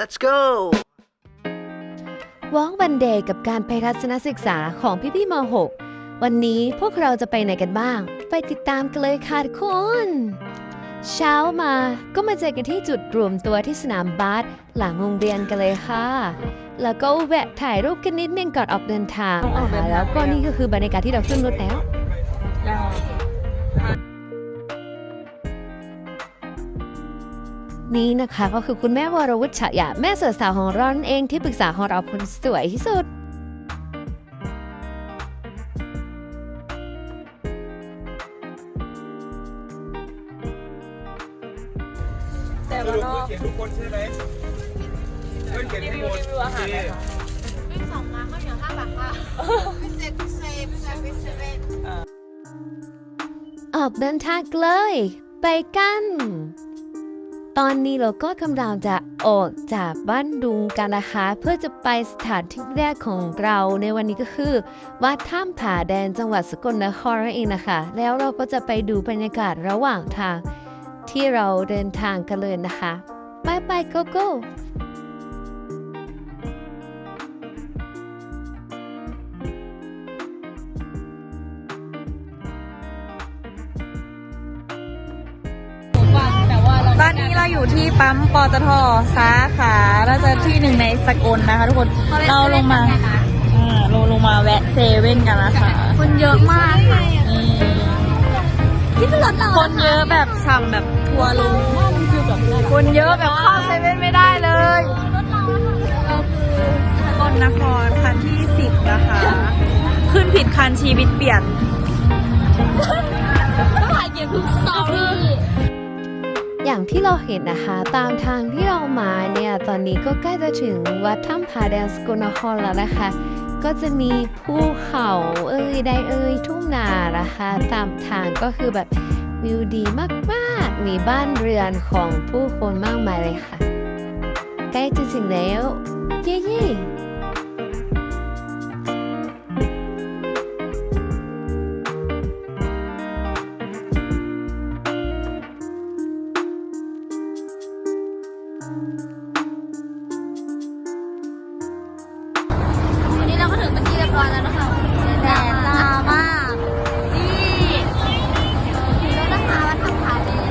Let's go! วอล์กวันเดย์กับการไปทัศนศึกษาของพี่ๆม .6 วันนี้พวกเราจะไปไหนกันบ้าง ไปติดตามกันเลยค่ะทุกคน เช้ามาก็มาเจอกันที่จุดรวมตัวที่สนามบาสหลังโรงเรียนกันเลยค่ะ แล้วก็แวะถ่ายรูปกันนิดนึงก่อนออกเดินทางต้องออกเดินทางแล้วก็นี่ก็คือบรรยากาศที่เราขึ้นรถแล้ว นี่นะคะ ก็คือคุณแม่วรวุฒิฉายาแม่เสือสาวของเรานั่นเองที่ปรึกษาของเราคนสวยที่สุดแต่ว่านอกเขียนทุกคนใช่ไหมเพื่อนเขียนรีให้วิหวมดรีวิวอาหารหน่อยค่ะวิ่งสองมาข้าวเหนียวห้าบาทค่ะพิเศษพิเศษพิเศษพิเศษออกเดินทางเลย ไปกัน ตอนนี้เราก็กำลังจะออกจากบ้านดุงกันนะคะ เพื่อจะไปสถานที่แรกของเราในวันนี้ก็คือวัดถ้ำผาแดนจังหวัดสกลนครนั่นเองนะคะ แล้วเราก็จะไปดูบรรยากาศระหว่างทางที่เราเดินทางกันเลยนะคะไปไปโกโก้ อนนี้เราอยู่ที่ปั๊มปตทสาขาเราจะที่หนึ่งในสกลนะคะทุกคนเราลงมาอ่าลงลงมาแวะเซเว่นกันนะคะคนเยอะมากค่ะนี่ที่รถเราคนเยอะแบบฉ่ำแบบทัวร์ลงคนเยอะแบบเข้าเซเว่นไม่ได้เลยสกลนครคันที่สิบนะคะ ขึ้นผิดคันชีวิตเปลี่ยนอย่่างที่เราเห็นนะคะ ตามทางที่เรามาเนี่ย ตอนนี้ก็ใกล้จะถึงวัดถ้ำผาแดงสกลนครแล้วนะคะ ก็จะมีภูเขาเอ่ยใดเอ่ยทุ่งนานะคะ ตามทางก็คือแบบวิวดีมากๆ มีบ้านเรือนของผู้คนมากมายเลยค่ะ ใกล้จะถึงแล้ว เย้ๆ เราก็ถึงเป็นที่เรียบร้อยแล้วนะคะแดดจ้ามาก นี่ถึงแล้วนะคะวัดถ้ำผาแดง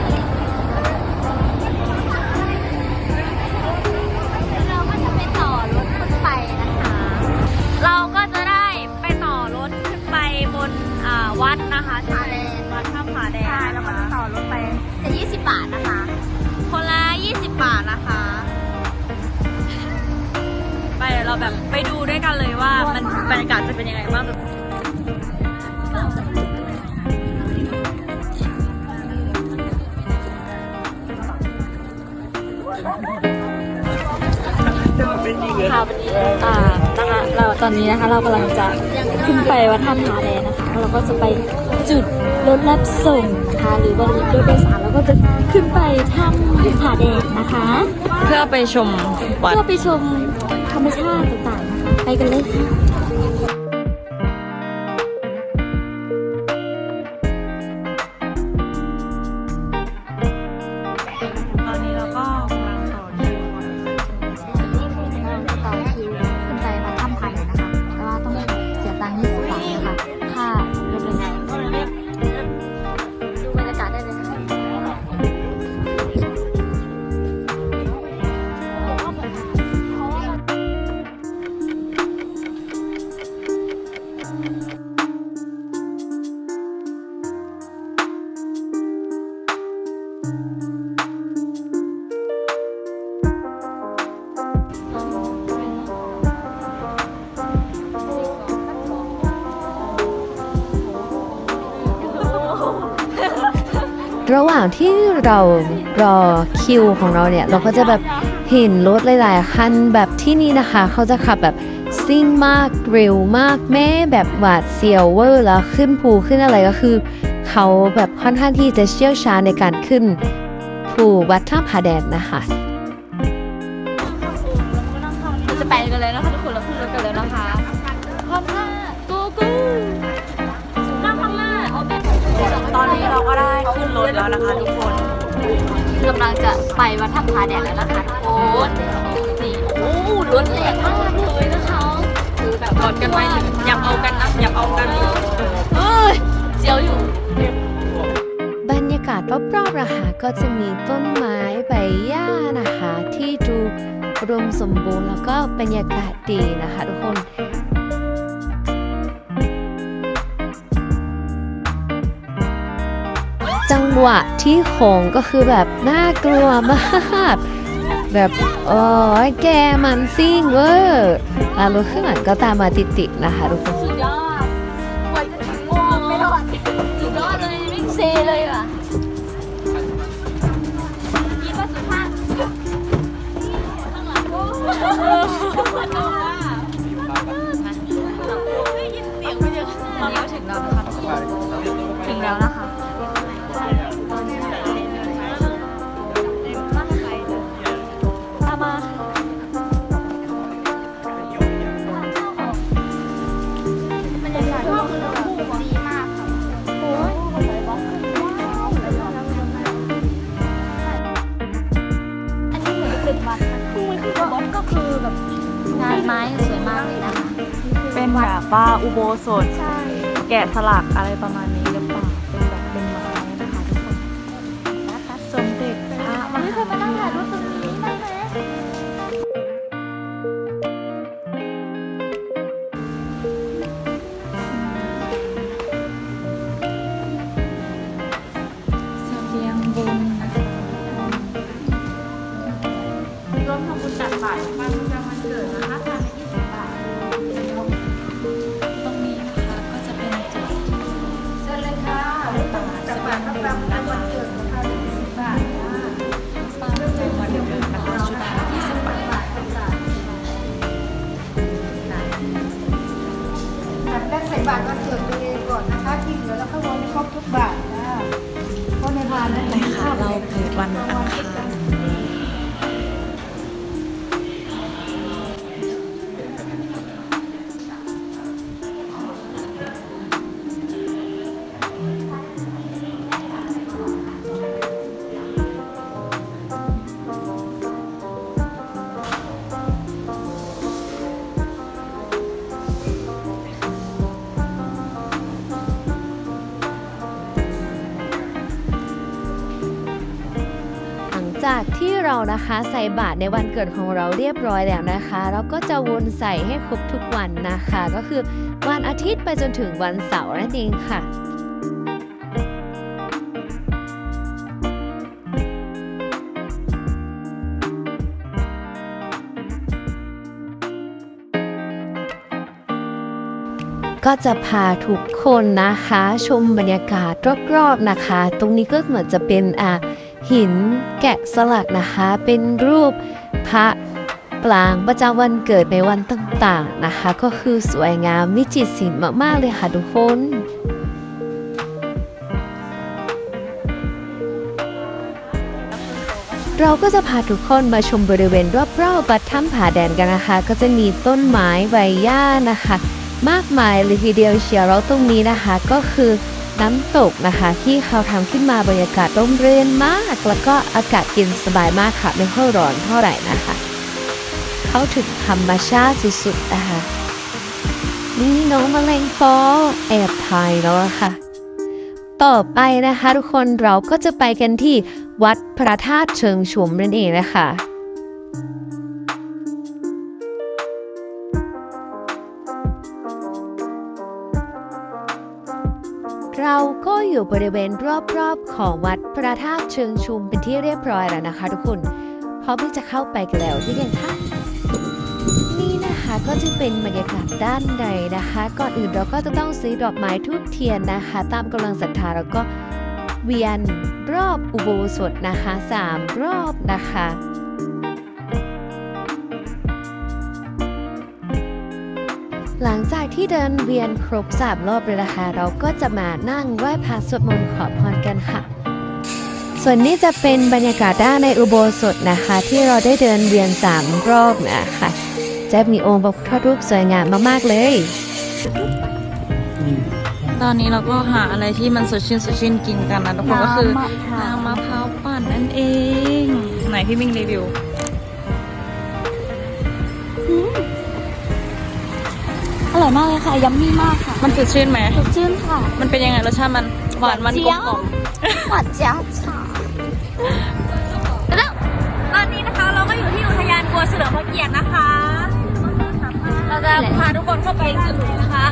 เราก็จะไปต่อรถขึ้นไปนะคะ เราก็จะได้ไปต่อรถขึ้นไปบนอ่าวัดนะคะใช่ไหมวัดถ้ำผาแดงใช่แล้วก็จะต่อรถไปจะ20 บาทนะคะ คนละ 20 บาทนะคะไป เดี๋ยวเราแบบไปดูด้วยกันเลยว่ามันบรรยากาศจะเป็นยังไงบ้างค่ะวันนี้อ่านะคะเราตอนนี้นะคะเรากำลังจะขึ้นไปวัดถ้ำผาแดงนะคะแล้วเราก็จะไปจุดรถรับส่งนะคะหรือว่ารถโดยสารเราก็จะขึ้นไปถ้ำผาแดงนะคะ เพื่อไปชมวัด เพื่อไปชมธรรมชาติต่างๆ ไปกันเลยค่ะ ระหว่างที่เรารอคิวของเราเนี่ย เราก็จะแบบเห็นรถหลายๆคันแบบที่นี่นะคะ เขาจะขับแบบซิ่งมากเร็วมากแม่แบบหวาดเสียวเวอร์แล้วขึ้นภูขึ้นอะไรก็คือ เขาแบบค่อนข้างที่จะเชี่ยวชาญในการขึ้นภูวัดท่าผาแดดนะคะ รถแล้วนะคะทุกคนกำลังจะไปวัดถ้ำผาแดดแล้วนะคะทุกคนนี่รถแรงมากเลยนะคะแบบกอดกันไว้อย่าเอากันนะอย่าเอากันเอ้ยเสียวอยู่ บรรยากาศรอบๆนะคะก็จะมีต้นไม้ใบหญ้านะคะ ที่ดูอุดมสมบูรณ์แล้วก็บรรยากาศดีนะคะทุกคน จังหวะที่โขงก็คือแบบน่ากลัวมาก แบบโอ้ยแกมันซิ่งเวอร์แล้วรถข้างหลังก็ตามมาติดๆนะคะทุกคนสุดยอดไว้จะถึงโอ้ไม่รอดสุดยอดเลยวิ่งเซเลยอะคิดว่าสุดท้ายข้างหลังโอ้ เป็นแบบว่าอุโบสถ ใช่ แกะสลักอะไรประมาณนี้หรือเปล่าเป็น เรานะคะใส่บาตรในวันเกิดของเราเรียบร้อยแล้วนะคะเราก็จะวนใส่ให้ครบทุกวันนะคะ ก็คือวันอาทิตย์ไปจนถึงวันเสาร์นั่นเองค่ะก็จะพาทุกคนนะคะ ชมบรรยากาศรอบๆนะคะ ตรงนี้ก็เหมือนจะเป็นอ่า หินแกะสลักนะคะ เป็นรูปพระปรางประจำวันเกิดในวันต่างๆนะคะ ก็คือสวยงามวิจิตรศิลป์มากๆเลยค่ะทุกคนเราก็จะพาทุกคนมาชมบริเวณรอบๆวัดถ้ำผาแดนกันนะคะ ก็จะมีต้นไม้ใบหญ้านะคะ มากมายเลยทีเดียวเชียวแล้วตรงนี้นะคะก็คือ น้ำตกนะคะ ที่เขาทำขึ้นมาบรรยากาศร่มรื่นมาก แล้วก็อากาศเย็นสบายมากค่ะไม่ค่อยร้อนเท่าไหร่นะคะ เข้าถึงธรรมชาติสุดๆนะคะนี่น้องแมลงฟอแอบถ่ายแล้วะค่ะ ต่อไปนะคะ ทุกคนเราก็จะไปกันที่วัดพระธาตุเชิงชุมนั่นเองนะคะ เราก็อยู่บริเวณรอบๆของวัดพระธาตุเชิงชุมเป็นที่เรียบร้อยแล้วนะคะทุกคนพร้อมที่จะเข้าไปกันแล้วหรือยังคะนี่นะคะก็จะเป็นบรรยากาศด้านในนะคะ ก่อนอื่นเราก็จะต้องซื้อดอกไม้ทูบเทียนนะคะ ตามกำลังศรัทธาแล้วก็เวียนรอบอุโบสถนะคะสามรอบนะคะ ที่เดินเวียนครบสามรอบเลยนะคะเราก็จะมานั่งไหว้พระสวดมนต์ขอพรกันค่ะ ส่วนนี้จะเป็นบรรยากาศด้านในอุโบสถนะคะ ที่เราได้เดินเวียนสามรอบนะคะจะมีองค์พระพุทธรูปสวยงามมากๆเลย ตอนนี้เราก็หาอะไรที่มันสดชื่นสดชื่นกินกันนะทุกคนก็คือน้ำมะพร้าวปั่นนั่นเอง ไหนพี่มิ่งรีวิว ร่อยมากเลยค่ะยัมมี่มากค่ะมันสดชื่นไหมสดชื่นค่ะ มันเป็นยังไงรสชาติมันหวานมันกลมกล่อมหวานจ้าฉ่าแล้วตอนนี้นะคะเราก็อยู่ที่อุทยานบัวเฉลิมพระเกียรตินะคะ เราจะพาทุกคนเข้าไปจุดนี้นะคะ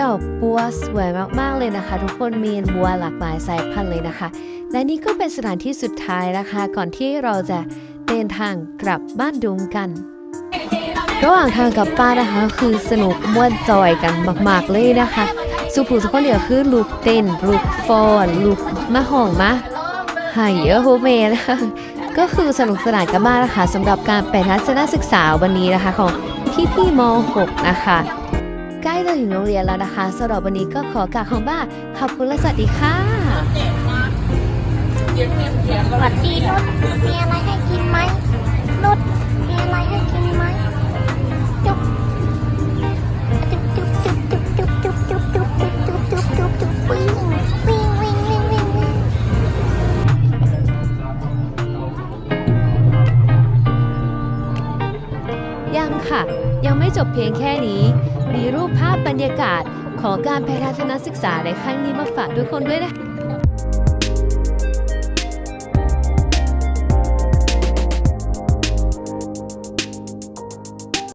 ดอกบัวสวยมากๆเลยนะคะ ทุกคนมีบัวหลากหลายสายพันธุ์เลยนะคะ และนี่ก็เป็นสถานที่สุดท้ายนะคะ ก่อนที่เราจะเดินทางกลับบ้านดุงกัน ระหว่างทางกลับบ้านนะคะ คือสนุกม่วนจอยกันมาก ๆ เลยนะคะ สุภูทุกคนเดียวคือลูกเต้นลูกฟอนลูกมะห่องมะหายเยอะโฮเมนะคะก็คือสนุกสนานกันมากนะคะสำหรับการไปทัศนศึกษาวันนี้นะคะของพี่พี่ม .6 นะคะใกล้จะถึงโรงเรียนแล้วนะคะสำหรับวันนี้ก็ขอกล่าวคำว่าขอบคุณและสวัสดีค่ะสวัสดีนุชมีอะไรให้กินไหมนุชมีอะไรให้กินไหม จุ๊บจุ๊บจุ๊บจุ๊บจุ๊บจุ๊บจุ๊บจุ๊บจุ๊บจุ๊บจุ๊บจุ๊บจุ๊บวิ่งวิ่งวิ่งวิ่งวิ่งวิ่งยังค่ะ ยังไม่จบเพียงแค่นี้ มีรูปภาพบรรยากาศของการไปทัศนศึกษาในครั้งนี้มาฝากทุกคนด้วยนะ